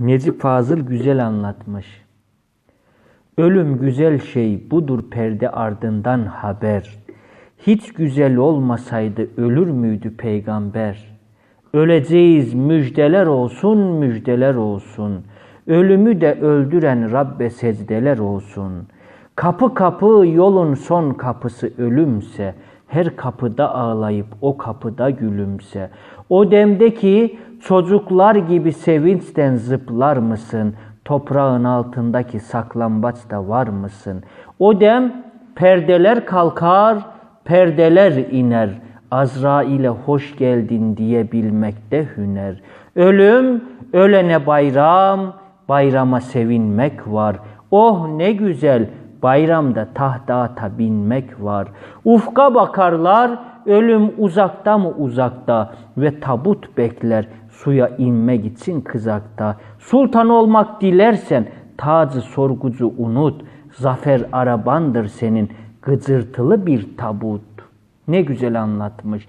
Necip Fazıl güzel anlatmış. Ölüm güzel şey budur perde ardından haber. Hiç güzel olmasaydı ölür müydü peygamber? Öleceğiz müjdeler olsun müjdeler olsun. Ölümü de öldüren Rabbe secdeler olsun. Kapı kapı yolun son kapısı ölümse, her kapıda ağlayıp o kapıda gülümse. O demdeki çocuklar gibi sevinçten zıplar mısın? Toprağın altındaki saklambaçta var mısın? O dem perdeler kalkar, perdeler iner. Azrail'e hoş geldin diyebilmekte hüner. Ölüm, ölene bayram, bayrama sevinmek var. Oh ne güzel, bayramda tahtata binmek var. Ufka bakarlar, ölüm uzakta mı uzakta ve tabut bekler suya inmek için kızakta. Sultan olmak dilersen tacı sorgucu unut. Zafer arabandır senin gıcırtılı bir tabut. Ne güzel anlatmış.